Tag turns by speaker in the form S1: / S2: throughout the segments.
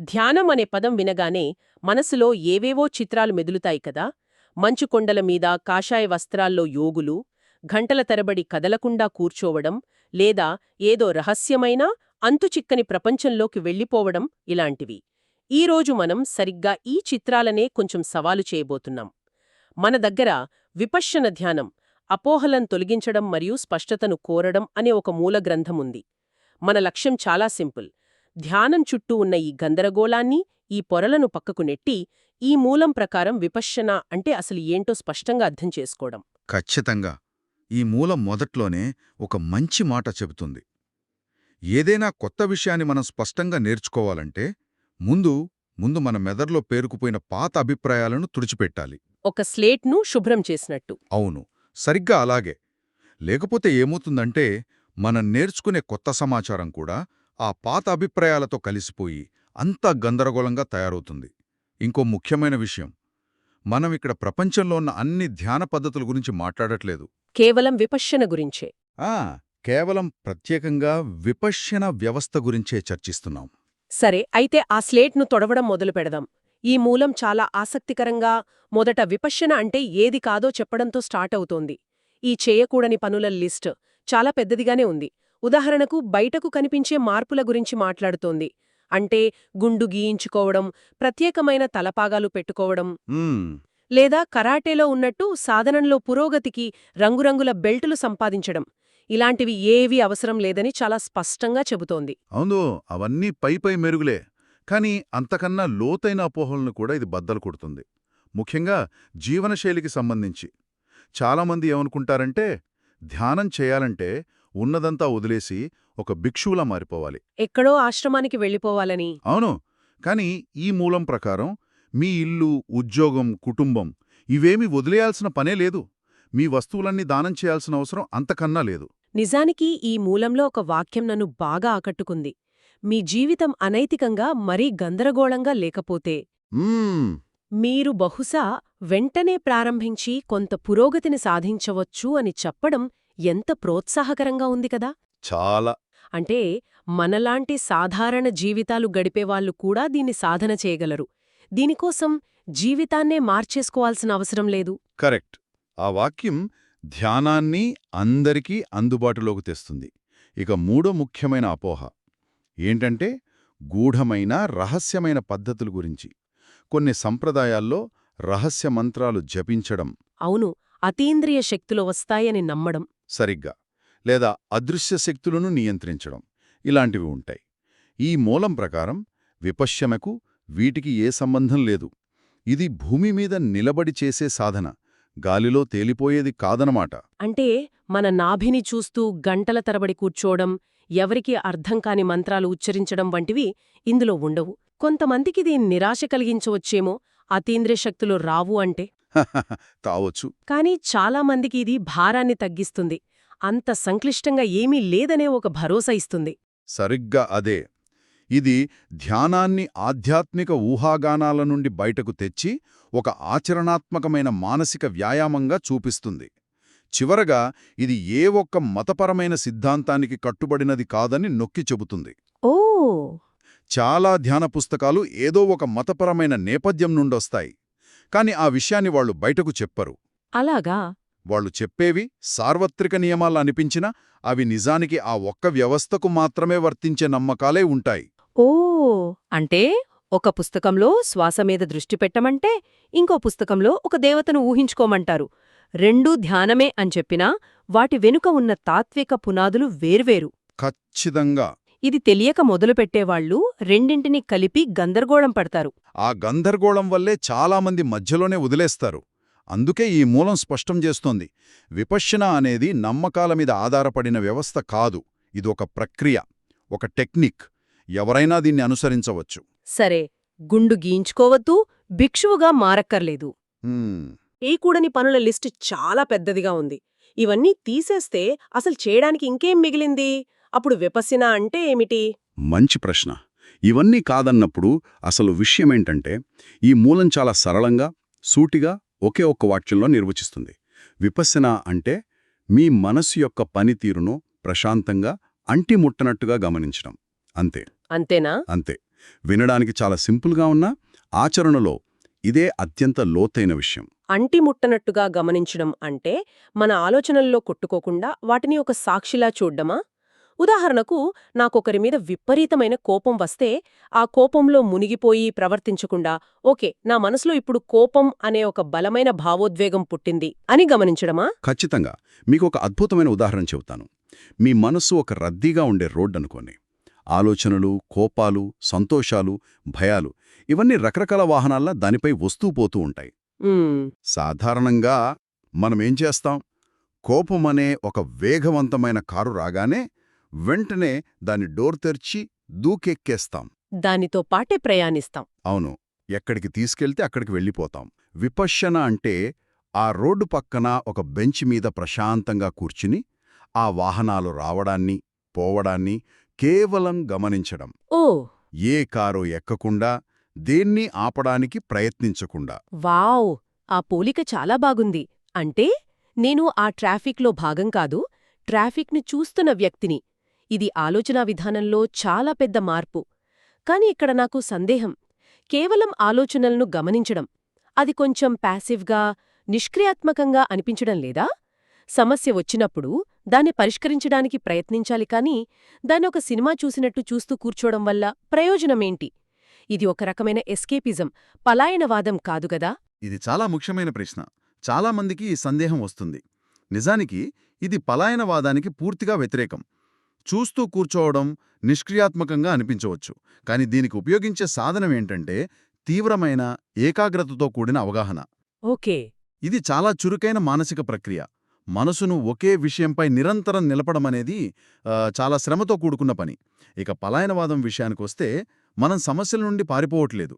S1: ధ్యానం అనే పదం వినగానే మనసులో ఏవేవో చిత్రాలు మెదులుతాయి కదా. మంచు కొండల మీద కాషాయ వస్త్రాల్లో యోగులు గంటల తరబడి కదలకుండా కూర్చోవడం లేదా ఏదో రహస్యమైన అంతుచిక్కని ప్రపంచంలోకి వెళ్ళిపోవడం ఇలాంటివి. ఈరోజు మనం సరిగ్గా ఈ చిత్రాలనే కొంచెం సవాలు చేయబోతున్నాం. మన దగ్గర విపశ్యన ధ్యానం అపోహలం తొలగించడం మరియు స్పష్టతను కోరడం అనే ఒక మూల గ్రంథముంది. మన లక్ష్యం చాలా సింపుల్. ధ్యానం చుట్టూ ఉన్న ఈ గందరగోళాన్ని ఈ పొరలను పక్కకు నెట్టి ఈ మూలం ప్రకారం విపశ్యన అంటే అసలు ఏంటో స్పష్టంగా అర్థం చేసుకోవడం.
S2: ఖచ్చితంగా. ఈ మూలం మొదట్లోనే ఒక మంచి మాట చెబుతుంది. ఏదైనా కొత్త విషయాన్ని మనం స్పష్టంగా నేర్చుకోవాలంటే ముందు ముందు మన మెదడులో పేరుకుపోయిన పాత అభిప్రాయాలను తుడిచిపెట్టాలి.
S1: ఒక స్లేట్ను శుభ్రం చేసినట్టు.
S2: అవును. సరిగ్గా అలాగే. లేకపోతే ఏమవుతుందంటే మనం నేర్చుకునే కొత్త సమాచారం కూడా ఆ పాత అభిప్రాయాలతో కలిసిపోయి అంతా గందరగోళంగా తయారవుతుంది. ఇంకో ముఖ్యమైన విషయం. మనం ఇక్కడ ప్రపంచంలో ఉన్న అన్ని ధ్యాన పద్ధతుల గురించి మాట్లాడట్లేదు.
S1: కేవలం విపశ్యన గురించే.
S2: ఆ కేవలం ప్రత్యేకంగా విపశ్యన వ్యవస్థ గురించే చర్చిస్తున్నాం.
S1: సరే అయితే ఆ స్లేట్ను తొడవడం మొదలు పెడదాం. ఈ మూలం చాలా ఆసక్తికరంగా మొదట విపశ్యన అంటే ఏది కాదో చెప్పడంతో స్టార్ట్ అవుతోంది. ఈ చేయకూడని పనుల లిస్ట్ చాలా పెద్దదిగానే ఉంది. ఉదాహరణకు బయటకు కనిపించే మార్పుల గురించి మాట్లాడుతోంది. అంటే గుండు గీయించుకోవడం ప్రత్యేకమైన తలపాగాలు పెట్టుకోవడం. లేదా కరాటేలో ఉన్నట్టు సాధనంలో పురోగతికి రంగురంగుల బెల్టులు సంపాదించడం. ఇలాంటివి ఏవీ అవసరం లేదని చాలా స్పష్టంగా చెబుతోంది.
S2: అవును అవన్నీ పై పై మెరుగులే. కానీ అంతకన్నా లోతైన అపోహలను కూడా ఇది బద్దలు కొడుతుంది. ముఖ్యంగా జీవనశైలికి సంబంధించి. చాలామంది ఏమనుకుంటారంటే ధ్యానం చేయాలంటే ఉన్నదంతా వదిలేసి ఒక భిక్షువులా మారిపోవాలి.
S1: ఎక్కడో ఆశ్రమానికి వెళ్ళిపోవాలని.
S2: అవును. కానీ ఈ మూలం ప్రకారం మీ ఇల్లు ఉద్యోగం కుటుంబం ఇవేమీ వదిలేయాల్సిన పనే లేదు. మీ వస్తువులన్నీ దానం చేయాల్సిన అవసరం అంతకన్నా లేదు.
S1: నిజానికి ఈ మూలంలో ఒక వాక్యం నన్ను బాగా ఆకట్టుకుంది. మీ జీవితం అనైతికంగా మరీ గందరగోళంగా లేకపోతే మీరు బహుశా వెంటనే ప్రారంభించి కొంత పురోగతిని సాధించవచ్చు అని చెప్పడం ఎంత ప్రోత్సాహకరంగా ఉంది కదా!
S2: చాలా.
S1: అంటే మనలాంటి సాధారణ జీవితాలు గడిపేవాళ్ళు కూడా దీన్ని సాధన చేయగలరు. దీనికోసం జీవితాన్నే మార్చేసుకోవాల్సిన అవసరం లేదు.
S2: కరెక్ట్. ఆ వాక్యం ధ్యానాన్ని అందరికీ అందుబాటులోకి తెస్తుంది. ఇక మూడో ముఖ్యమైన అపోహ. ఏంటంటే గూఢమైన రహస్యమైన పద్ధతుల గురించి. కొన్ని సంప్రదాయాల్లో రహస్య మంత్రాలు జపించడం.
S1: అవును అతీంద్రియ శక్తులు వస్తాయని నమ్మడం.
S2: సరిగ్గా లేదా అదృశ్య శక్తులను నియంత్రించడం ఇలాంటివి ఉంటాయి. ఈ మూలం ప్రకారం విపశ్యమకు వీటికి ఏ సంబంధం లేదు. ఇది భూమి మీద నిలబడి చేసే సాధన గాలిలో తేలిపోయేది కాదనమాట
S1: అంటే మన నాభిని చూస్తూ గంటల తరబడి కూర్చోవడం ఎవరికి అర్థం కాని మంత్రాలు ఉచ్చరించడం వంటివి ఇందులో ఉండవు. కొంతమందికిది నిరాశ కలిగించవచ్చేమో అతీంద్రియ శక్తులు రావు అంటే.
S2: తావచ్చు.
S1: కానీ చాలామందికి ఇది భారాన్ని తగ్గిస్తుంది. అంత సంక్లిష్టంగా ఏమీ లేదనే ఒక భరోసా ఇస్తుంది.
S2: సరిగ్గా అదే. ఇది ధ్యానాన్ని ఆధ్యాత్మిక ఊహాగానాల నుండి బయటకు తెచ్చి ఒక ఆచరణాత్మకమైన మానసిక వ్యాయామంగా చూపిస్తుంది. చివరగా ఇది ఏ ఒక్క మతపరమైన సిద్ధాంతానికి కట్టుబడినది కాదని నొక్కి చెబుతుంది.
S1: ఓ!
S2: చాలా ధ్యాన పుస్తకాలు ఏదో ఒక మతపరమైన నేపథ్యం నుండొస్తాయి. కాని ఆ విషయాన్ని వాళ్ళు బయటకు చెప్పరు.
S1: అలాగా?
S2: వాళ్ళు చెప్పేవి సార్వత్రిక నియమాలు అనిపించినా అవి నిజానికి ఆ ఒక్క వ్యవస్థకు మాత్రమే వర్తించే నమ్మకాలే ఉంటాయి.
S1: ఓ! అంటే ఒక పుస్తకంలో శ్వాస మీద దృష్టి పెట్టమంటే ఇంకో పుస్తకంలో ఒక దేవతను ఊహించుకోమంటారు. రెండూ ధ్యానమే అని చెప్పినా వాటి వెనుక ఉన్న తాత్విక పునాదులు వేర్వేరు.
S2: ఖచ్చితంగా.
S1: ఇది తెలియక మొదలుపెట్టేవాళ్ళు రెండింటినీ కలిపి గందరగోళం పడతారు.
S2: ఆ గందరగోళం వల్లే చాలామంది మధ్యలోనే వదిలేస్తారు. అందుకే ఈ మూలం స్పష్టం చేస్తోంది. విపశ్యన అనేది నమ్మకాల మీద ఆధారపడిన వ్యవస్థ కాదు. ఇదొక ప్రక్రియ ఒక టెక్నిక్. ఎవరైనా దీన్ని అనుసరించవచ్చు.
S1: సరే గుండు గీయించుకోవద్దు భిక్షువుగా మారక్కర్లేదు.
S2: హ్మ్,
S1: ఏకూడని పనుల లిస్టు చాలా పెద్దదిగా ఉంది. ఇవన్నీ తీసేస్తే అసలు చేయడానికి ఇంకేం మిగిలింది? అప్పుడు విపస్సిన అంటే ఏమిటి?
S2: మంచి ప్రశ్న. ఇవన్నీ కాదన్నప్పుడు అసలు విషయమేంటంటే ఈ మూలం చాలా సరళంగా సూటిగా ఒకే ఒక్క వాక్యంలో నిర్వచిస్తుంది. విపස්සన అంటే మీ మనసు యొక్క పనితీరును ప్రశాంతంగా అంటిముట్టనట్టుగా గమనించడం. అంతే.
S1: అంతేనా?
S2: అంతే.
S3: వినడానికి చాలా సింపుల్గా ఉన్నా ఆచరణలో ఇదే అత్యంత లోతైన విషయం.
S1: అంటిముట్టనట్టుగా గమనించడం అంటే మన ఆలోచనల్లో కొట్టుకోకుండా వాటిని ఒక సాక్షిలా చూడ్డమా? ఉదాహరణకు నాకొకరి మీద విపరీతమైన కోపం వస్తే ఆ కోపంలో మునిగిపోయి ప్రవర్తించకుండా ఓకే నా మనసులో ఇప్పుడు కోపం అనే ఒక బలమైన భావోద్వేగం పుట్టింది అని గమనించడమా?
S3: ఖచ్చితంగా. మీకు ఒక అద్భుతమైన ఉదాహరణ చెబుతాను. మీ మనస్సు ఒక రద్దీగా ఉండే రోడ్డు అనుకోండి. ఆలోచనలు కోపాలు సంతోషాలు భయాలు ఇవన్నీ రకరకాల వాహనాల్లో దానిపై వస్తూ పోతూ ఉంటాయి. సాధారణంగా మనమేం చేస్తాం? కోపం అనే ఒక వేగవంతమైన కారు రాగానే వెంటనే దాని డోర్ తెరిచి దూకెక్కేస్తాం.
S1: దానితో పాటే ప్రయాణిస్తాం.
S3: అవును ఎక్కడికి తీసుకెళ్తే అక్కడికి వెళ్ళిపోతాం. విపశ్యన అంటే ఆ రోడ్డు పక్కన ఒక బెంచ్ మీద ప్రశాంతంగా కూర్చుని ఆ వాహనాలు రావడాన్ని పోవడాన్ని కేవలం గమనించడం.
S1: ఓ!
S3: ఏ కారు ఎక్కకుండా దేన్ని ఆపడానికి ప్రయత్నించకుండా.
S1: వావ్! ఆ పోలిక చాలా బాగుంది. అంటే నేను ఆ ట్రాఫిక్లో భాగం కాదు ట్రాఫిక్ని చూస్తున్న వ్యక్తిని. ఇది ఆలోచనా విధానంలో చాలా పెద్ద మార్పు. కాని ఇక్కడ నాకు సందేహం. కేవలం ఆలోచనలను గమనించడం. అది కొంచెం ప్యాసివ్గా నిష్క్రియాత్మకంగా అనిపించడం లేదా? సమస్య వచ్చినప్పుడు దాన్ని పరిష్కరించడానికి ప్రయత్నించాలి కాని దాన్ని ఒక సినిమా చూసినట్టు చూస్తూ కూర్చోవడం వల్ల ప్రయోజనమేంటి ఇది ఒక రకమైన ఎస్కేపిజం పలాయనవాదం కాదుగదా
S2: ఇది చాలా ముఖ్యమైన ప్రశ్న. చాలామందికి ఈ సందేహం వస్తుంది. నిజానికి ఇది పలాయనవాదానికి పూర్తిగా వ్యతిరేకం. చూస్తూ కూర్చోవడం నిష్క్రియాత్మకంగా అనిపించవచ్చు. కాని దీనికి ఉపయోగించే సాధనమేంటంటే తీవ్రమైన ఏకాగ్రతతో కూడిన అవగాహన.
S1: ఓకే.
S2: ఇది చాలా చురుకైన మానసిక ప్రక్రియ. మనసును ఒకే విషయంపై నిరంతరం నిలపడమనేది చాలా శ్రమతో కూడుకున్న పని. ఇక పలాయనవాదం విషయానికొస్తే మనం సమస్యల నుండి పారిపోవట్లేదు.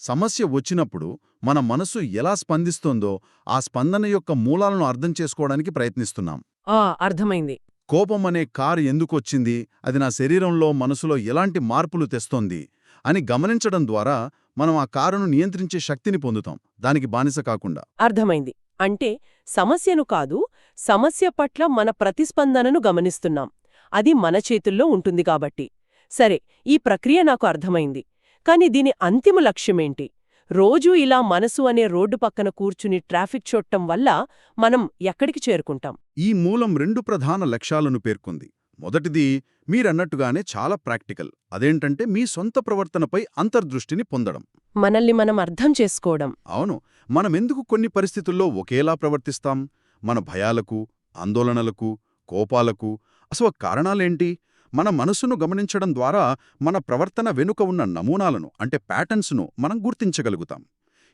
S2: సమస్య వచ్చినప్పుడు మన మనసు ఎలా స్పందిస్తోందో ఆ స్పందన యొక్క మూలాలను అర్థం చేసుకోవడానికి ప్రయత్నిస్తున్నాం.
S1: ఆ అర్థమైంది.
S2: కోపం అనే కారు ఎందుకొచ్చింది? అది నా శరీరంలో మనసులో ఎలాంటి మార్పులు తెస్తోంది? అని గమనించడం ద్వారా మనం ఆ కారును నియంత్రించే శక్తిని పొందుతాం. దానికి బానిస కాకుండా.
S1: అర్థమైంది. అంటే సమస్యను కాదు సమస్య పట్ల మన ప్రతిస్పందనను గమనిస్తున్నాం. అది మన చేతుల్లో ఉంటుంది కాబట్టి. సరే ఈ ప్రక్రియ నాకు అర్థమైంది. కాని దీని అంతిమ లక్ష్యమేంటి? రోజూ ఇలా మనసు అనే రోడ్డు పక్కన కూర్చుని ట్రాఫిక్ చూడటం వల్ల మనం ఎక్కడికి చేరుకుంటాం?
S2: ఈ మూలం రెండు ప్రధాన లక్ష్యాలను పేర్కొంది. మొదటిది మీరన్నట్టుగానే చాలా ప్రాక్టికల్. అదేంటంటే మీ సొంత ప్రవర్తనపై అంతర్దృష్టిని పొందడం.
S1: మనల్ని మనం అర్థం చేసుకోవడం.
S2: అవును. మనమెందుకు కొన్ని పరిస్థితుల్లో ఒకేలా ప్రవర్తిస్తాం? మన భయాలకు ఆందోళనలకు కోపాలకు అసలు కారణాలేంటి? మన మనసును గమనించడం ద్వారా మన ప్రవర్తన వెనుక ఉన్న నమూనాలను అంటే ప్యాటర్న్స్ను మనం గుర్తించగలుగుతాం.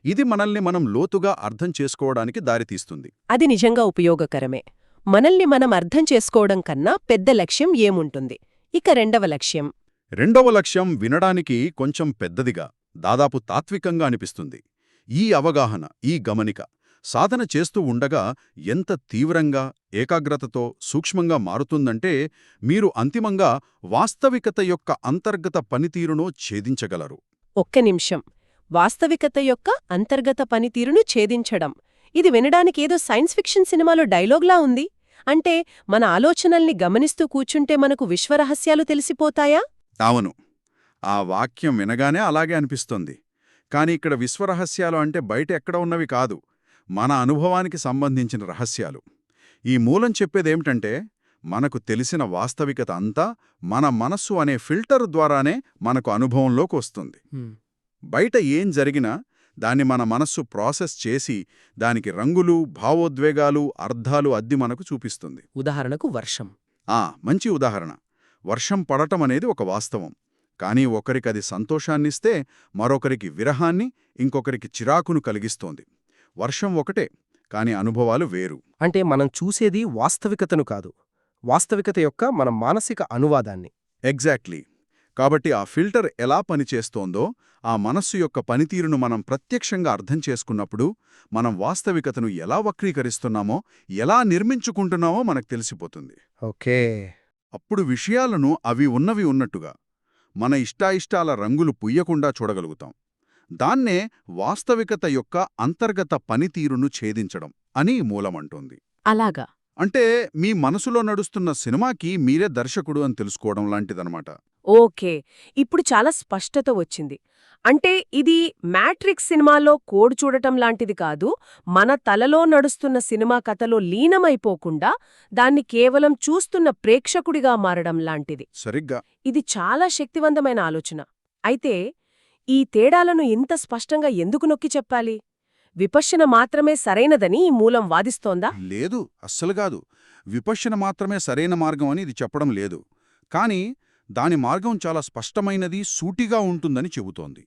S2: ఇది మనల్ని మనం లోతుగా అర్థం చేసుకోవడానికి దారితీస్తుంది.
S1: అది నిజంగా ఉపయోగకరమే. మనల్ని మనం అర్థం చేసుకోవడం కన్నా పెద్ద లక్ష్యం ఏముంటుంది? ఇక రెండవ లక్ష్యం.
S2: రెండవ లక్ష్యం వినడానికి కొంచెం పెద్దదిగా దాదాపు తాత్వికంగా అనిపిస్తుంది. ఈ అవగాహన ఈ గమనిక సాధన చేస్తూ ఉండగా ఎంత తీవ్రంగా ఏకాగ్రతతో సూక్ష్మంగా మారుతుందంటే మీరు అంతిమంగా వాస్తవికత యొక్క అంతర్గత పనితీరును ఛేదించగలరు.
S1: ఒక్క నిమిషం. వాస్తవికత యొక్క అంతర్గత పనితీరును ఛేదించడం. ఇది వినడానికేదో సైన్స్ ఫిక్షన్ సినిమాలో డైలాగ్లా ఉంది. అంటే మన ఆలోచనల్ని గమనిస్తూ కూర్చుంటే మనకు విశ్వరహస్యాలు తెలిసిపోతాయా?
S2: అవును. ఆ వాక్యం వినగానే అలాగే అనిపిస్తుంది. కాని ఇక్కడ విశ్వరహస్యాలు అంటే బయట ఎక్కడ ఉన్నవి కాదు. మన అనుభవానికి సంబంధించిన రహస్యాలు. ఈ మూలం చెప్పేదేమిటంటే మనకు తెలిసిన వాస్తవికత అంతా మన మనస్సు అనే ఫిల్టర్ ద్వారానే మనకు అనుభవంలోకి వస్తుంది. బయట ఏం జరిగినా దాన్ని మన మనస్సు ప్రాసెస్ చేసి దానికి రంగులు భావోద్వేగాలు అర్థాలు అద్ది మనకు చూపిస్తుంది.
S1: ఉదాహరణకు వర్షం.
S2: ఆ! మంచి ఉదాహరణ. వర్షం పడటం అనేది ఒక వాస్తవం. కానీ ఒకరికది సంతోషాన్నిస్తే మరొకరికి విరహాన్ని ఇంకొకరికి చిరాకును కలిగిస్తోంది. వర్షం ఒకటే కాని అనుభవాలు వేరు.
S4: అంటే మనం చూసేది వాస్తవికతను కాదు. వాస్తవికత యొక్క మన మానసిక అనువాదాన్ని.
S2: ఎగ్జాక్ట్లీ. కాబట్టి ఆ ఫిల్టర్ ఎలా పనిచేస్తోందో ఆ మనస్సు యొక్క పనితీరును మనం ప్రత్యక్షంగా అర్థం చేసుకున్నప్పుడు మనం వాస్తవికతను ఎలా వక్రీకరిస్తున్నామో ఎలా నిర్మించుకుంటున్నామో మనకు తెలిసిపోతుంది.
S4: ఓకే.
S2: అప్పుడు విషయాలను అవి ఉన్నవి ఉన్నట్టుగా మన ఇష్టాయిష్టాల రంగులు పుయ్యకుండా చూడగలుగుతాం. దాన్నే వాస్తవికత యొక్క అంతర్గత పనితీరును ఛేదించడం అని మూలమంటోంది.
S1: అలాగా.
S2: అంటే మీ మనసులో నడుస్తున్న సినిమాకి మీరే దర్శకుడు అని తెలుసుకోవడం లాంటిదనమాట
S1: ఓకే. ఇప్పుడు చాలా స్పష్టత వచ్చింది. అంటే ఇది మ్యాట్రిక్స్ సినిమాలో కోడ్ చూడటం లాంటిది కాదు మన తలలో నడుస్తున్న సినిమా కథలో లీనమైపోకుండా దాన్ని కేవలం చూస్తున్న ప్రేక్షకుడిగా మారడం లాంటిది.
S2: సరిగ్గా.
S1: ఇది చాలా శక్తివంతమైన ఆలోచన. అయితే ఈ తేడాలను ఇంత స్పష్టంగా ఎందుకు నొక్కి చెప్పాలి? విపశ్యన మాత్రమే సరైనదని ఈ మూలం వాదిస్తోందా?
S2: లేదు అస్సలు కాదు. విపశ్యన మాత్రమే సరైన మార్గం అని ఇది చెప్పడం లేదు. కానీ దాని మార్గం చాలా స్పష్టమైనది సూటిగా ఉంటుందని చెబుతోంది.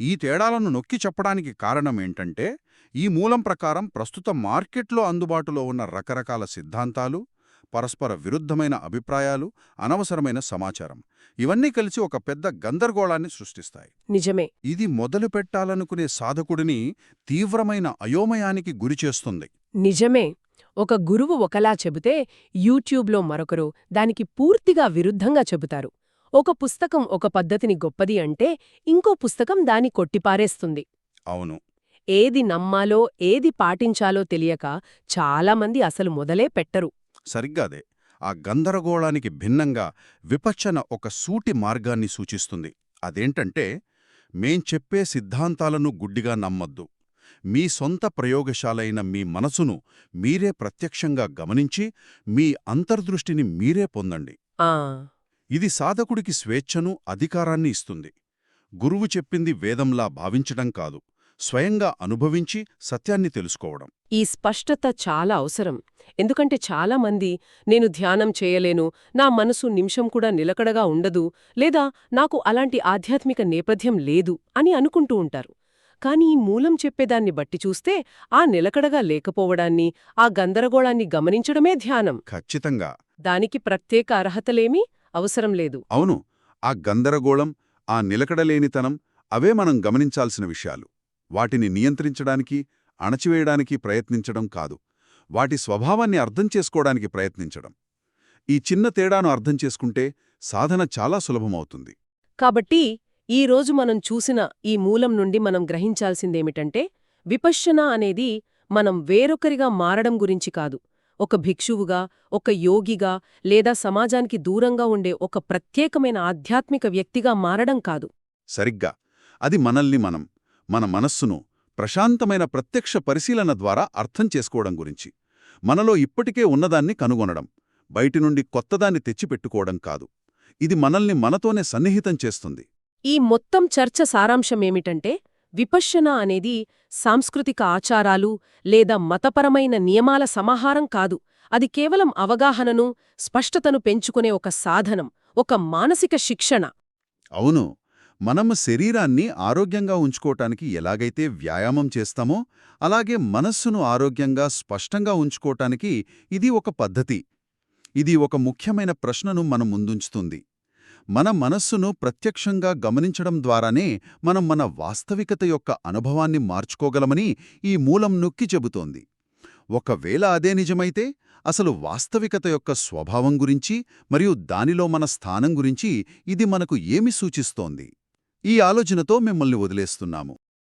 S2: ఈ తేడాలను నొక్కి చెప్పడానికి కారణమేంటంటే ఈ మూలం ప్రకారం ప్రస్తుత మార్కెట్లో అందుబాటులో ఉన్న రకరకాల సిద్ధాంతాలు పరస్పర విరుద్ధమైన అభిప్రాయాలు అనవసరమైన సమాచారం. ఇవన్నీ కలిసి ఒక పెద్ద గందరగోళాన్ని సృష్టిస్తాయి.
S1: నిజమే.
S2: ఇది మొదలు పెట్టాలనుకునే సాధకుడిని తీవ్రమైన అయోమయానికి గురిచేస్తుంది
S1: నిజమే. ఒక గురువు ఒకలా చెబితే యూట్యూబ్లో మరొకరు దానికి పూర్తిగా విరుద్ధంగా చెబుతారు. ఒక పుస్తకం ఒక పద్ధతిని గొప్పది అంటే ఇంకో పుస్తకం దాని కొట్టిపారేస్తుంది.
S2: అవును.
S1: ఏది నమ్మాలో ఏది పాటించాలో తెలియక చాలామంది అసలు మొదలే పెట్టరు.
S2: సరిగ్గాదే ఆ గందరగోళానికి భిన్నంగా విపచ్చన ఒక సూటి మార్గాన్ని సూచిస్తుంది. అదేంటంటే మేం చెప్పే సిద్ధాంతాలను గుడ్డిగా నమ్మొద్దు. మీ సొంత ప్రయోగశాలైన మీ మనసును మీరే ప్రత్యక్షంగా గమనించి మీ అంతర్దృష్టిని మీరే పొందండి. ఇది సాధకుడికి స్వేచ్ఛను అధికారాన్ని ఇస్తుంది. గురువు చెప్పింది వేదంలా భావించడం కాదు. స్వయంగా అనుభవించి సత్యాన్ని తెలుసుకోవడం.
S1: ఈ స్పష్టత చాలా అవసరం. ఎందుకంటే చాలామంది నేను ధ్యానం చేయలేను నా మనసు నిమిషం కూడా నిలకడగా ఉండదు లేదా నాకు అలాంటి ఆధ్యాత్మిక నేపథ్యం లేదు అని అనుకుంటూ ఉంటారు. కాని ఈ మూలం చెప్పేదాన్ని బట్టి చూస్తే ఆ నిలకడగా లేకపోవడాన్ని ఆ గందరగోళాన్ని గమనించడమే ధ్యానం.
S2: ఖచ్చితంగా.
S1: దానికి ప్రత్యేక అర్హతలేమీ అవసరం లేదు.
S2: అవును ఆ గందరగోళం ఆ నిలకడలేనితనం అవే మనం గమనించాల్సిన విషయాలు. వాటిని నియంత్రించడానికి అణచివేయడానికి ప్రయత్నించడం కాదు. వాటి స్వభావాన్ని అర్థం చేసుకోవడానికి ప్రయత్నించడం. ఈ చిన్న తేడాను అర్థం చేసుకుంటే సాధన చాలా సులభమవుతుంది.
S1: కాబట్టి ఈ రోజు మనం చూసిన ఈ మూలం నుండి మనం గ్రహించాల్సిందేమిటంటే విపశ్యన అనేది మనం వేరొకరిగా మారడం గురించి కాదు. ఒక భిక్షువుగా ఒక యోగిగా లేదా సమాజానికి దూరంగా ఉండే ఒక ప్రత్యేకమైన ఆధ్యాత్మిక వ్యక్తిగా మారడం కాదు.
S2: సరిగ్గా. అది మనల్ని మనం మన మనస్సును ప్రశాంతమైన ప్రత్యక్ష పరిశీలన ద్వారా అర్థం చేసుకోవడం గురించి. మనలో ఇప్పటికే ఉన్నదాన్ని కనుగొనడం బయటి నుండి కొత్తదాన్ని తెచ్చిపెట్టుకోవడం కాదు. ఇది మనల్ని మనతోనే సన్నిహితం చేస్తుంది.
S1: ఈ మొత్తం చర్చ సారాంశమేమిటంటే విపశ్యన అనేది సాంస్కృతిక ఆచారాలు లేదా మతపరమైన నియమాల సమాహారం కాదు. అది కేవలం అవగాహనను స్పష్టతను పెంచుకునే ఒక సాధనం ఒక మానసిక శిక్షణ.
S2: అవును. మనము శరీరాన్ని ఆరోగ్యంగా ఉంచుకోటానికి ఎలాగైతే వ్యాయామం చేస్తామో అలాగే మనస్సును ఆరోగ్యంగా స్పష్టంగా ఉంచుకోటానికి ఇది ఒక పద్ధతి. ఇది ఒక ముఖ్యమైన ప్రశ్నను మనం ముందుంచుతుంది. మన మనస్సును ప్రత్యక్షంగా గమనించడం ద్వారానే మనం మన వాస్తవికత యొక్క అనుభవాన్ని మార్చుకోగలమని ఈ మూలం నొక్కి చెబుతోంది. ఒకవేళ అదే నిజమైతే అసలు వాస్తవికత యొక్క స్వభావం గురించి మరియు దానిలో మన స్థానం గురించి ఇది మనకు ఏమి సూచిస్తోంది? ఈ ఆలోచనతో మిమ్మల్ని వదిలేస్తున్నాము.